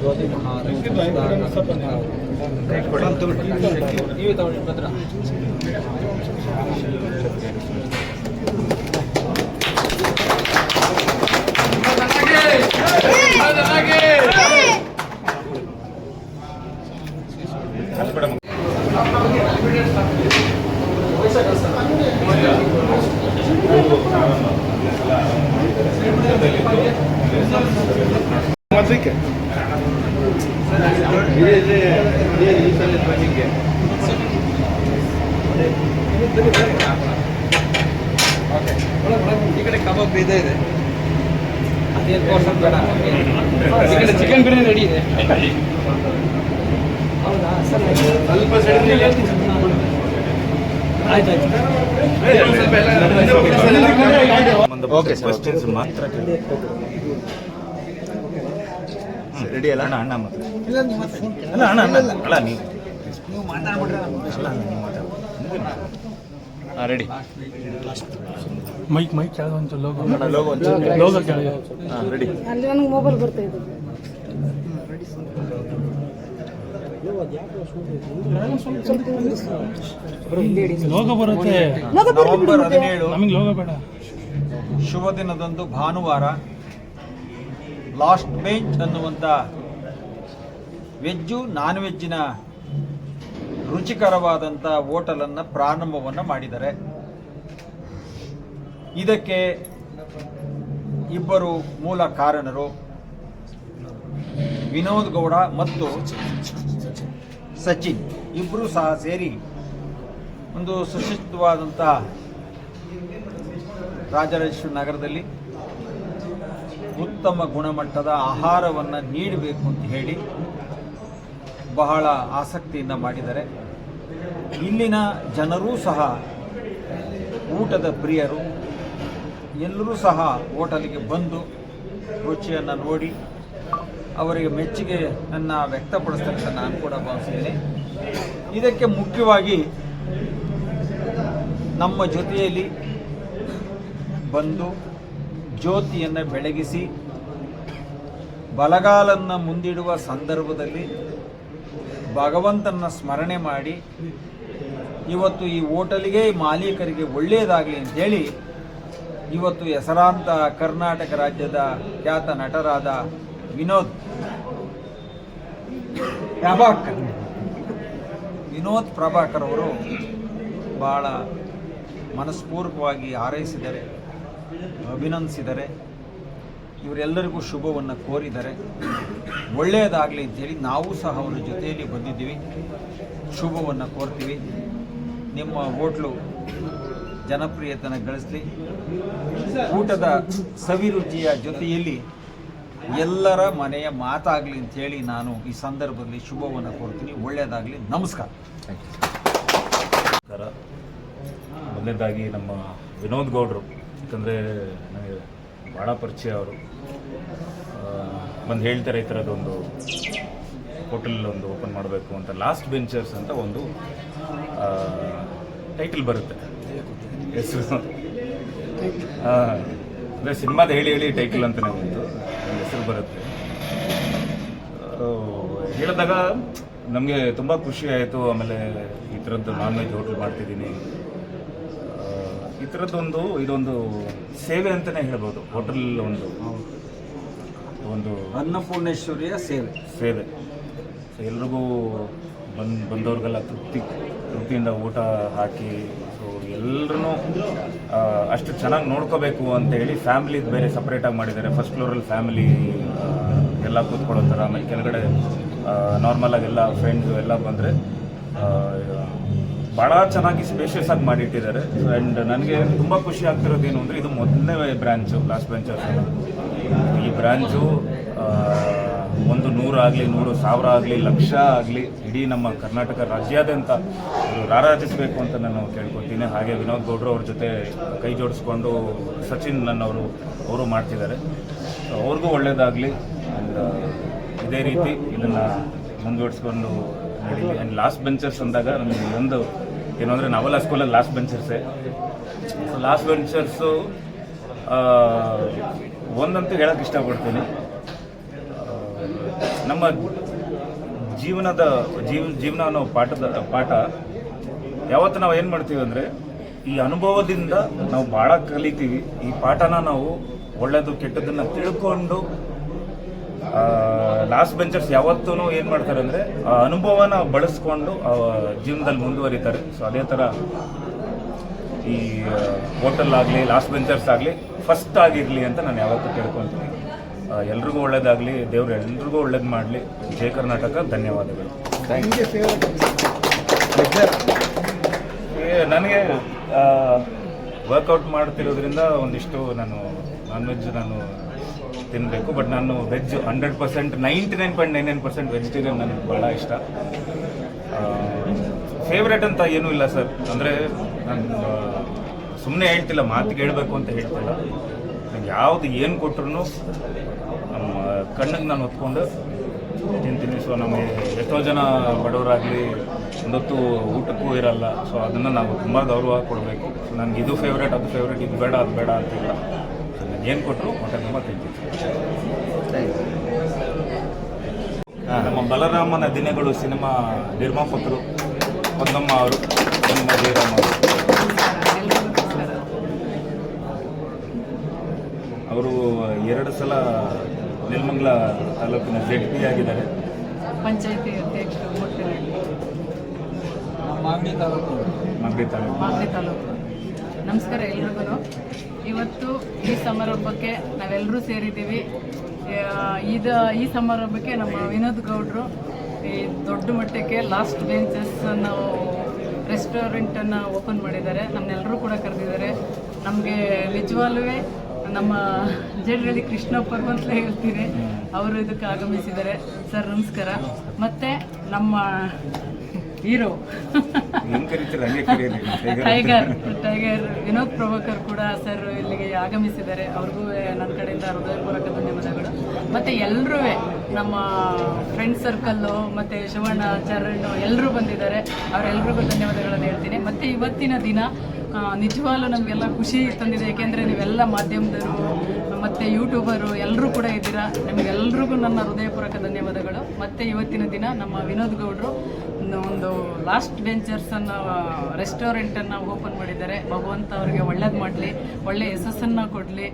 ಜ್ಯೋತಿ ಮಹಾರಾಜ್ ನೀವು ತಗೊಳ್ಳಿ ಮೊದಲಿಕ್ಕೆ ಈ ಕಡೆ ಕಬಾಬ್ ಇದೆ ಇದೆ ಅದೇನು ಬೇಡ ಈ ಕಡೆ ಚಿಕನ್ ಬಿರಿಯಾನಿ ರೆಡಿ ಇದೆ ಹೌದಾ ಸರ್ ಸ್ವಲ್ಪ ಆಯ್ತು ಆಯ್ತು ಓಕೆ ಕ್ವಶನ್ಸ್ ಮಾತ್ರ ರೆಡಿ ಅಲ್ಲ? ಅಣ್ಣ ಅಣ್ಣ ಮಾತ್ರ ಇಲ್ಲ ನಿಮ್ಮ ಫೋನ್ ಅಲ್ಲ ಅಣ್ಣ ಅಣ್ಣ ಅಲ್ಲ ನೀವು. ನೀವು ಮಾತಾಡ್ಬಿಟ್ರೆ ಅಲ್ಲ ನೀವು ಮಾತಾಡಿ. ಹಾಂ ರೆಡಿ ಮೈಕ್ ಮೈಕ್ ಕೆಳಗೆ ಒಂದು ಲೋಗೋ ಲೋಗೋ ಲೋಗೋ ಕೆಳಗೆ. ಹಾಂ ರೆಡಿ ಅಲ್ಲಿ ನನಗೆ ಮೊಬೈಲ್ ಬರ್ತಾ ಇದೆ ಲೋಗೋ ಬರುತ್ತೆ. ನವೆಂಬರ್ ಹದಿನೇಳು. ನಮಗೆ ಲೋಗೋ ಬೇಡ. ಶುಭ ದಿನದಂದು ಭಾನುವಾರ. ಲಾಸ್ಟ್ ಬೆಂಚ್ ಅನ್ನುವಂಥ ವೆಜ್ಜು ನಾನ್ ವೆಜ್ಜಿನ ರುಚಿಕರವಾದಂಥ ಹೋಟೆಲನ್ನು ಪ್ರಾರಂಭವನ್ನು ಮಾಡಿದ್ದಾರೆ. ಇದಕ್ಕೆ ಇಬ್ಬರು ಮೂಲ ಕಾರಣರು ವಿನೋದ್ ಗೌಡ ಮತ್ತು ಸಚಿನ್. ಇಬ್ಬರು ಸಹ ಸೇರಿ ಒಂದು ಸುಶಿಷ್ಟವಾದಂಥ ರಾಜರಾಜೇಶ್ವರಿ ನಗರದಲ್ಲಿ ಉತ್ತಮ ಗುಣಮಟ್ಟದ ಆಹಾರವನ್ನು ನೀಡಬೇಕು ಅಂತ ಹೇಳಿ ಬಹಳ ಆಸಕ್ತಿಯಿಂದ ಮಾಡಿದ್ದಾರೆ. ಇಲ್ಲಿನ ಜನರೂ ಸಹ ಊಟದ ಪ್ರಿಯರು. ಎಲ್ಲರೂ ಸಹ ಹೋಟೆಲಿಗೆ ಬಂದು ರುಚಿಯನ್ನು ನೋಡಿ ಅವರಿಗೆ ಮೆಚ್ಚುಗೆಯನ್ನು ವ್ಯಕ್ತಪಡಿಸ್ತಕ್ಕಂಥ ನಾನು ಕೂಡ ಭಾವಿಸಿದ್ದೇನೆ ಇದಕ್ಕೆ ಮುಖ್ಯವಾಗಿ ನಮ್ಮ ಜೊತೆಯಲ್ಲಿ ಬಂದು ಜ್ಯೋತಿಯನ್ನು ಬೆಳಗಿಸಿ ಬಲಗಾಲನ್ನು ಮುಂದಿಡುವ ಸಂದರ್ಭದಲ್ಲಿ ಭಗವಂತನ ಸ್ಮರಣೆ ಮಾಡಿ, ಇವತ್ತು ಈ ಹೋಟೆಲಿಗೆ ಮಾಲೀಕರಿಗೆ ಒಳ್ಳೆಯದಾಗಲಿ ಅಂತೇಳಿ ಇವತ್ತು ಹೆಸರಾಂತ ಕರ್ನಾಟಕ ರಾಜ್ಯದ ಖ್ಯಾತ ನಟರಾದ ವಿನೋದ್, ಪ್ರಭಾಕರ್. ವಿನೋದ್ ಪ್ರಭಾಕರ್ ಅವರು ಭಾಳ ಮನಸ್ಪೂರ್ವಕವಾಗಿ ಹಾರೈಸಿದ್ದಾರೆ. ಅಭಿನಂದಿಸಿದ್ದಾರೆ ಇವರೆಲ್ಲರಿಗೂ ಶುಭವನ್ನು ಕೋರಿದ್ದಾರೆ ಒಳ್ಳೆಯದಾಗಲಿ ಅಂತೇಳಿ ನಾವು ಸಹ ಅವರ ಜೊತೆಯಲ್ಲಿ ಬಂದಿದ್ದೀವಿ. ಶುಭವನ್ನು ಕೋರ್ತೀವಿ. ನಿಮ್ಮ ಹೋಟ್ಲು ಜನಪ್ರಿಯತನ ಗಳಿಸಲಿ. ಊಟದ ಸವಿರುಚಿಯ ಜೊತೆಯಲ್ಲಿ ಎಲ್ಲರ ಮನೆಯ ಮಾತಾಗಲಿ ಅಂತೇಳಿ ನಾನು ಈ ಸಂದರ್ಭದಲ್ಲಿ ಶುಭವನ್ನು ಕೋರ್ತೀನಿ. ಒಳ್ಳೆಯದಾಗಲಿ. ನಮಸ್ಕಾರ. ನಮಸ್ಕಾರ. ಮೊದಲನೇದಾಗಿ ನಮ್ಮ ವಿನೋದ್ ಗೌಡ್ರು ಯಾಕಂದರೆ ನನಗೆ ಭಾಳ ಪರಿಚಯ ಅವರು. ಬಂದು ಹೇಳ್ತಾರೆ ಈ ಥರದೊಂದು ಹೋಟೆಲ್ ಒಂದು ಓಪನ್ ಮಾಡಬೇಕು ಅಂತ. ಲಾಸ್ಟ್ ಬೆಂಚರ್ಸ್ ಅಂತ ಒಂದು ಟೈಟಲ್ ಬರುತ್ತೆ. ಹೆಸರು. ಅಂದರೆ ಸಿನಿಮಾದ ಹೇಳಿ ಹೇಳಿ ಟೈಟಲ್ ಅಂತಲೇ ಒಂದು ಹೆಸರು ಬರುತ್ತೆ. ಹೇಳಿದಾಗ ನಮಗೆ ತುಂಬ ಖುಷಿ ಆಯಿತು. ಆಮೇಲೆ ಈ ಥರದ್ದು ನಾನ್ ವೆಜ್ ಹೋಟೆಲ್ ಮಾಡ್ತಿದ್ದೀನಿ. ಈ ಥರದ್ದೊಂದು ಇದೊಂದು ಸೇವೆ ಅಂತಲೇ ಹೇಳ್ಬೋದು. ಹೋಟೆಲ್ ಒಂದು ಒಂದು ಅನ್ನಪೂರ್ಣೇಶ್ವರಿಯ ಸೇವೆ. ಸೇವೆ. ಸೊ ಎಲ್ರಿಗೂ ಬಂದು ಬಂದವ್ರಿಗೆಲ್ಲ ತೃಪ್ತಿ ತೃಪ್ತಿಯಿಂದ ಊಟ ಹಾಕಿ ಸೊ ಎಲ್ಲರೂ ಅಷ್ಟು ಚೆನ್ನಾಗಿ ನೋಡ್ಕೋಬೇಕು ಅಂತ ಹೇಳಿ ಫ್ಯಾಮಿಲಿ ಬೇರೆ ಸಪ್ರೇಟಾಗಿ ಮಾಡಿದ್ದಾರೆ. ಫಸ್ಟ್ ಫ್ಲೋರಲ್ಲಿ ಫ್ಯಾಮಿಲಿ ಎಲ್ಲ ಕೂತ್ಕೊಳ್ಳೋ ಥರ ಆಮೇಲೆ ಕೆಳಗಡೆ ನಾರ್ಮಲಾಗಿ ಎಲ್ಲ ಫ್ರೆಂಡ್ಸು ಎಲ್ಲ ಬಂದರೆ ಭಾಳ ಚೆನ್ನಾಗಿ ಸ್ಪೇಷಿಯಸ್ ಆಗಿ ಮಾಡಿಟ್ಟಿದ್ದಾರೆ. ಆ್ಯಂಡ್ ನನಗೆ ತುಂಬ ಖುಷಿ ಆಗ್ತಿರೋದು ಏನು ಅಂದರೆ ಇದು ಮೊದಲನೇ ಬ್ರ್ಯಾಂಚು ಲಾಸ್ಟ್ ಬ್ರಾಂಚಸ್ ಈ ಬ್ರ್ಯಾಂಚು ಒಂದು ನೂರು ಆಗಲಿ, ನೂರು ಸಾವಿರ ಆಗಲಿ, ಲಕ್ಷ ಆಗಲಿ ಇಡೀ ನಮ್ಮ ಕರ್ನಾಟಕ ರಾಜ್ಯಾದ್ಯಂತ ರಾರಾಜಿಸಬೇಕು ಅಂತ ನಾನು ಕೇಳ್ಕೊತೀನಿ ಹಾಗೆ ವಿನೋದ್ ಗೌಡ್ರು ಅವ್ರ ಜೊತೆ ಕೈ ಜೋಡಿಸ್ಕೊಂಡು ಸಚಿನ್ ನನ್ನ ಅವರು ಮಾಡ್ತಿದ್ದಾರೆ. So, ಅವ್ರಿಗೂ ಒಳ್ಳೇದಾಗಲಿ. ಆ್ಯಂಡ್ ಇದೇ ರೀತಿ ಇದನ್ನು ಮುಂದುವರಿಸ್ಕೊಂಡು ಆ್ಯಂಡ್ ಲಾಸ್ಟ್ ಬೆಂಚರ್ಸ್ ಅಂದಾಗ ನಮಗೆ ಒಂದು ಏನು ಅಂದರೆ ನಾವೆಲ್ಲ ಸ್ಕೂಲಲ್ಲಿ ಲಾಸ್ಟ್ ಬೆಂಚರ್ಸೇ ಲಾಸ್ಟ್ ಬೆಂಚರ್ಸು ಒಂದಂತೂ ಹೇಳಕ್ಕೆ ಇಷ್ಟಪಡ್ತೀನಿ. ನಮ್ಮ ಜೀವನದ, ಜೀವ, ಜೀವನ ಅನ್ನೋ ಪಾಠದ, ಪಾಠ, ಯಾವತ್ತು ನಾವು ಏನು ಮಾಡ್ತೀವಿ ಅಂದರೆ, ಈ ಅನುಭವದಿಂದ ನಾವು ಭಾಳ ಕಲಿತೀವಿ. ಈ ಪಾಠನ ನಾವು ಒಳ್ಳೆಯದು ಕೆಟ್ಟದನ್ನು ತಿಳ್ಕೊಂಡು ಲಾಸ್ಟ್ ಬೆಂಚರ್ಸ್ ಯಾವತ್ತೂ ಏನು ಮಾಡ್ತಾರೆ ಅಂದರೆ ಆ ಅನುಭವನ ಬಳಸ್ಕೊಂಡು ಆ ಜೀವನದಲ್ಲಿ ಮುಂದುವರಿತಾರೆ. ಸೊ ಅದೇ ಥರ ಈ ಹೋಟೆಲ್ ಆಗಲಿ ಲಾಸ್ಟ್ ಬೆಂಚರ್ಸ್ ಆಗಲಿ ಫಸ್ಟ್ ಆಗಿರಲಿ ಅಂತ ನಾನು ಯಾವತ್ತೂ ಕೇಳ್ಕೊತೀನಿ. ಎಲ್ರಿಗೂ ಒಳ್ಳೇದಾಗಲಿ ದೇವರು ಎಲ್ರಿಗೂ ಒಳ್ಳೇದು ಮಾಡಲಿ. ಜಯ ಕರ್ನಾಟಕ ಧನ್ಯವಾದಗಳು. ನನಗೆ ವರ್ಕೌಟ್ ಮಾಡ್ತಿರೋದ್ರಿಂದ ಒಂದಿಷ್ಟು ನಾನು ನಾನ್ ವೆಜ್ ನಾನು ತಿನ್ನಬೇಕು ಬಟ್ ನಾನು veg hundred percent ninety nine point nine nine percent vegetarian ನನಗೆ ಭಾಳ ಇಷ್ಟ. ಫೇವ್ರೇಟ್ ಅಂತ ಏನೂ ಇಲ್ಲ ಸರ್. ಅಂದರೆ ನಾನು ಸುಮ್ಮನೆ ಹೇಳ್ತಿಲ್ಲ, ಮಾತು ಕೇಳಬೇಕು ಅಂತ ಹೇಳ್ತಿಲ್ಲ. ನಂಗೆ ಯಾವುದು ಏನು ಕೊಟ್ರು ನಮ್ಮ ಕಣ್ಣಿಗೆ ನಾನು ಹೊತ್ಕೊಂಡು ತಿಂತೀನಿ. ಸೊ ನಮಗೆ ಎಷ್ಟೋ ಜನ ಬಡವರಾಗಲಿ ಒಂದೊತ್ತು ಊಟಕ್ಕೂ ಇರಲ್ಲ. ಸೊ ಅದನ್ನು ನಾವು ತುಂಬ ಗೌರವ ಕೊಡಬೇಕು. ನನಗೆ ಇದು ಫೇವ್ರೇಟ್ ಅದು ಫೇವ್ರೇಟ್ ಇದು ಬೇಡ, ಅದು ಬೇಡ ಅಂತಿಲ್ಲ. ಏನು ಕೊಟ್ಟರು ಹೊಟ್ಟೆ ತುಂಬ ತಿಂತೀನಿ ನಮ್ಮ ಬಲರಾಮನ ದಿನಗಳು ಸಿನಿಮಾ ನಿರ್ಮಾಪಕರು ಪದ್ಮಮ್ಮ ಅವರು ಪದ್ಮಮ್ಮ ಜಯರಾಮ್ ಅವರು. ಅವರು ಎರಡು ಸಲ ನೆಲಮಂಗಲ ತಾಲೂಕಿನ ಜೆಡ್ ಪಿ ಆಗಿದ್ದಾರೆ. ಪಂಚಾಯತಿ ಅಧ್ಯಕ್ಷರು ಮಾಗಡಿ ತಾಲೂಕು ಮಾಗಡಿ ತಾಲೂಕು. ಮಾಗಡಿ ತಾಲೂಕು. ನಮಸ್ಕಾರ ಎಲ್ರಿಗೂ. ಇವತ್ತು ಈ ಸಮಾರಂಭಕ್ಕೆ ನಾವೆಲ್ಲರೂ ಸೇರಿದ್ದೀವಿ. ಇದ, ಈ ಸಮಾರಂಭಕ್ಕೆ ನಮ್ಮ ವಿನೋದ್ ಗೌಡ್ರು ಈ ದೊಡ್ಡ ಮಟ್ಟಕ್ಕೆ ಲಾಸ್ಟ್ ಬೆಂಚಸ್ ನಾವು ರೆಸ್ಟೋರೆಂಟನ್ನು ಓಪನ್ ಮಾಡಿದ್ದಾರೆ. ನಮ್ಮನ್ನೆಲ್ಲರೂ ಕೂಡ ಕರೆದಿದ್ದಾರೆ. ನಮಗೆ ನಿಜವಾಗ್ಲೂ ನಮ್ಮ ಜನರಲ್ಲಿ ಕೃಷ್ಣಪ್ಪರು ಅಂತ ಹೇಳ್ತೀನಿ ಅವರು ಇದಕ್ಕೆ ಆಗಮಿಸಿದ್ದಾರೆ. ಸರ್, ನಮಸ್ಕಾರ. ಮತ್ತು ನಮ್ಮ hero. Tiger tiger Vinod Prabhakar ಕೂಡ ಸರ್ ಇಲ್ಲಿಗೆ ಆಗಮಿಸಿದ್ದಾರೆ. ಅವ್ರಿಗೂ ನನ್ನ ಕಡೆಯಿಂದ ಹೃದಯಪೂರ್ವಕ ಧನ್ಯವಾದಗಳು. ಮತ್ತು ಎಲ್ಲರೂ ನಮ್ಮ ಫ್ರೆಂಡ್ ಸರ್ಕಲ್ಲು ಮತ್ತು ಶಿವಣ್ಣ ಚರಣ್ ಎಲ್ಲರೂ ಬಂದಿದ್ದಾರೆ. ಅವರೆಲ್ಲರಿಗೂ ಧನ್ಯವಾದಗಳನ್ನು ಹೇಳ್ತೀನಿ. ಮತ್ತು ಇವತ್ತಿನ ದಿನ ನಿಜವಾಗ್ಲು ನಿಜವಾಗ್ಲೂ ನಮಗೆಲ್ಲ ಖುಷಿ ತಂದಿದೆ. ಏಕೆಂದರೆ ನೀವೆಲ್ಲ ಮಾಧ್ಯಮದವರು ಮತ್ತು ಯೂಟ್ಯೂಬರು ಎಲ್ಲರೂ ಕೂಡ ಇದ್ದೀರಾ. ನಿಮಗೆಲ್ಲರಿಗೂ ನನ್ನ ಹೃದಯಪೂರ್ವಕ ಧನ್ಯವಾದಗಳು. ಮತ್ತು ಇವತ್ತಿನ ದಿನ ನಮ್ಮ ವಿನೋದ್ ಗೌಡರು ಒಂದು ಲಾಸ್ಟ್ ವೆಂಚರ್ಸ್ ಅನ್ನ ರೆಸ್ಟೋರೆಂಟ್ ರೆಸ್ಟೋರೆಂಟನ್ನು ಓಪನ್ ಮಾಡಿದ್ದಾರೆ. ಭಗವಂತ ಅವರಿಗೆ ಒಳ್ಳೇದು ಮಾಡಲಿ, ಒಳ್ಳೆ ಯಶಸ್ಸನ್ನು ಕೊಡಲಿ.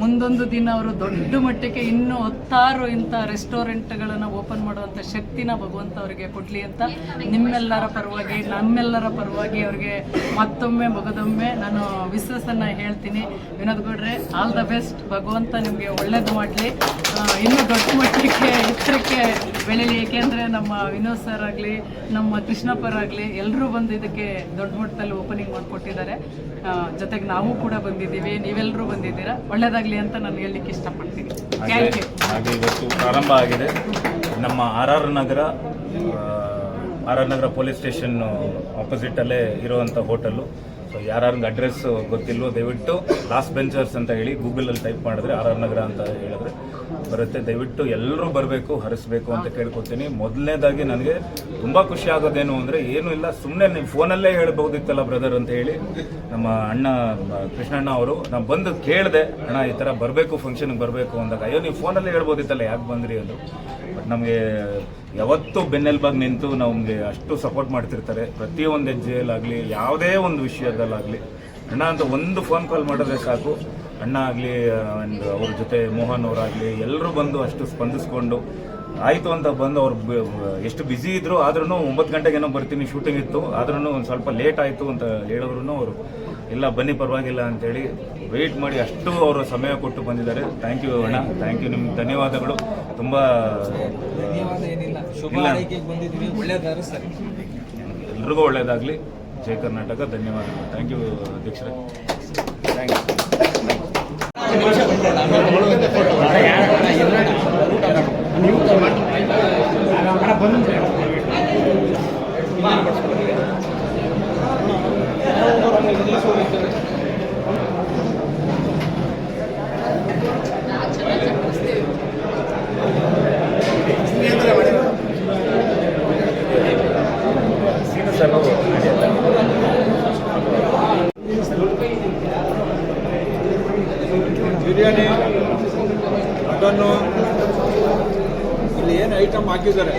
ಮುಂದೊಂದು ದಿನ ಅವರು ದೊಡ್ಡ ಮಟ್ಟಕ್ಕೆ ಇನ್ನೂ ಹತ್ತಾರು ಇಂಥ ರೆಸ್ಟೋರೆಂಟ್ಗಳನ್ನು ಓಪನ್ ಮಾಡುವಂಥ ಶಕ್ತಿನ ಭಗವಂತ ಅವರಿಗೆ ಕೊಡಲಿ ಅಂತ ನಿಮ್ಮೆಲ್ಲರ ಪರವಾಗಿ, ನಮ್ಮೆಲ್ಲರ ಪರವಾಗಿ ಅವರಿಗೆ ಮತ್ತೊಮ್ಮೆ ಮಗದೊಮ್ಮೆ ನಾನು ವಿಶ್ವಾಸನ ಹೇಳ್ತೀನಿ. ವಿನೋದ್ ಗೌಡ್ರೆ ಆಲ್ ದ ಬೆಸ್ಟ್ ಭಗವಂತ ನಿಮಗೆ ಒಳ್ಳೇದು ಮಾಡಲಿ. ಇನ್ನೂ ದೊಡ್ಡ ಮಟ್ಟಕ್ಕೆ ಎತ್ತರಕ್ಕೆ ಬೆಳೀಲಿ. ಏಕೆಂದರೆ ನಮ್ಮ ವಿನೋದ್ ಸರ್ ಆಗಲಿ ನಮ್ಮ ಕೃಷ್ಣಪ್ಪರ್ ಆಗಲಿ ಎಲ್ಲರೂ ಬಂದು ಇದಕ್ಕೆ ದೊಡ್ಡ ಮಟ್ಟದಲ್ಲಿ ಓಪನಿಂಗ್ ಮಾಡಿಕೊಟ್ಟಿದ್ದಾರೆ. ಜೊತೆಗೆ ನಾವು ಕೂಡ ಬಂದಿದ್ದೀವಿ ನೀವೆಲ್ಲರೂ ಬಂದಿದ್ದೀರಾ? ಒಳ್ಳೇದಾಗಲಿ ಅಂತ ನಾನು ಹೇಳಲಿಕ್ಕೆ ಇಷ್ಟಪಡ್ತೀನಿ. ಹಾಗೆ ಇವತ್ತು ಪ್ರಾರಂಭ ಆಗಿದೆ. ನಮ್ಮ R R Nagar R R Nagar police station ಆಪೋಸಿಟಲ್ಲೇ ಇರುವಂಥ ಹೋಟೆಲ್ಲು. ಸೊ ಯಾರ್ಯಾರಿಗೆ ಅಡ್ರೆಸ್ ಗೊತ್ತಿಲ್ವೋ ದಯವಿಟ್ಟು ಲಾಸ್ಟ್ ಬೆಂಚರ್ಸ್ ಅಂತ ಹೇಳಿ ಗೂಗಲಲ್ಲಿ ಟೈಪ್ ಮಾಡಿದ್ರೆ ಆರ್ ಆರ್ ನಗರ ಅಂತ ಹೇಳಿದ್ರೆ. ಬರುತ್ತೆ. ದಯವಿಟ್ಟು ಎಲ್ಲರೂ ಬರಬೇಕು, ಹರಿಸ್ಬೇಕು ಅಂತ ಕೇಳ್ಕೊತೀನಿ. ಮೊದಲನೇದಾಗಿ ನನಗೆ ತುಂಬ ಖುಷಿ ಆಗೋದೇನು ಅಂದರೆ ಏನೂ ಇಲ್ಲ ಸುಮ್ಮನೆ ನೀವು ಫೋನಲ್ಲೇ ಹೇಳ್ಬೋದಿತ್ತಲ್ಲ ಬ್ರದರ್ ಅಂತ ಹೇಳಿ ನಮ್ಮ ಅಣ್ಣ, ಕೃಷ್ಣಣ್ಣ ಅವರು, ನಾನು ಬಂದು ಕೇಳಿದೆ, ಅಣ್ಣ, ಈ ಥರ ಬರಬೇಕು ಫಂಕ್ಷನ್ಗೆ ಬರಬೇಕು ಅಂದಾಗ, ಅಯ್ಯೋ, ನೀವು ಫೋನಲ್ಲೇ ಹೇಳ್ಬೋದಿತ್ತಲ್ಲ, ಯಾಕೆ ಬಂದ್ರಿ? ಅದು. ಬಟ್ ನಮಗೆ ಯಾವತ್ತೂ ಬೆನ್ನೆಲ್ಬಾಗಿ ನಿಂತು ನಮಗೆ ಅಷ್ಟು ಸಪೋರ್ಟ್ ಮಾಡ್ತಿರ್ತಾರೆ. ಪ್ರತಿಯೊಂದು ಹೆಜ್ಜೆಯಲ್ಲಾಗಲಿ, ಯಾವುದೇ ಒಂದು ವಿಷಯದಲ್ಲಾಗಲಿ. ಅಣ್ಣ ಅಂತ ಒಂದು ಫೋನ್ ಕಾಲ್ ಮಾಡಿದ್ರೆ ಸಾಕು. ಅಣ್ಣ ಆಗಲಿ ಆ್ಯಂಡ್ ಅವ್ರ ಜೊತೆ ಮೋಹನ್ ಅವರಾಗಲಿ ಎಲ್ಲರೂ ಬಂದು ಅಷ್ಟು ಸ್ಪಂದಿಸ್ಕೊಂಡು ಆಯಿತು ಅಂತ ಬಂದು ಅವ್ರು ಎಷ್ಟು ಬ್ಯುಸಿ ಇದ್ರು ಆದ್ರೂ ಒಂಬತ್ತು ಗಂಟೆಗೆ ಏನೋ ಬರ್ತೀನಿ ಶೂಟಿಂಗ್ ಇತ್ತು ಆದ್ರೂ ಒಂದು ಸ್ವಲ್ಪ ಲೇಟ್ ಆಯಿತು ಅಂತ ಹೇಳಿದ್ರು ಅವರು ಇಲ್ಲ ಬನ್ನಿ ಪರವಾಗಿಲ್ಲ ಅಂತೇಳಿ ವೆಯ್ಟ್ ಮಾಡಿ ಅಷ್ಟು ಅವರು ಸಮಯ ಕೊಟ್ಟು ಬಂದಿದ್ದಾರೆ. ಥ್ಯಾಂಕ್ ಯು ಅಣ್ಣ ಥ್ಯಾಂಕ್ ಯು ನಿಮ್ಗೆ ಧನ್ಯವಾದಗಳು. ತುಂಬ ಎಲ್ರಿಗೂ ಒಳ್ಳೆಯದಾಗಲಿ ಜಯ ಕರ್ನಾಟಕ ಧನ್ಯವಾದಗಳು. ಥ್ಯಾಂಕ್ ಯು ಅಧ್ಯಕ್ಷರೇ. Thank you Seenu üzere.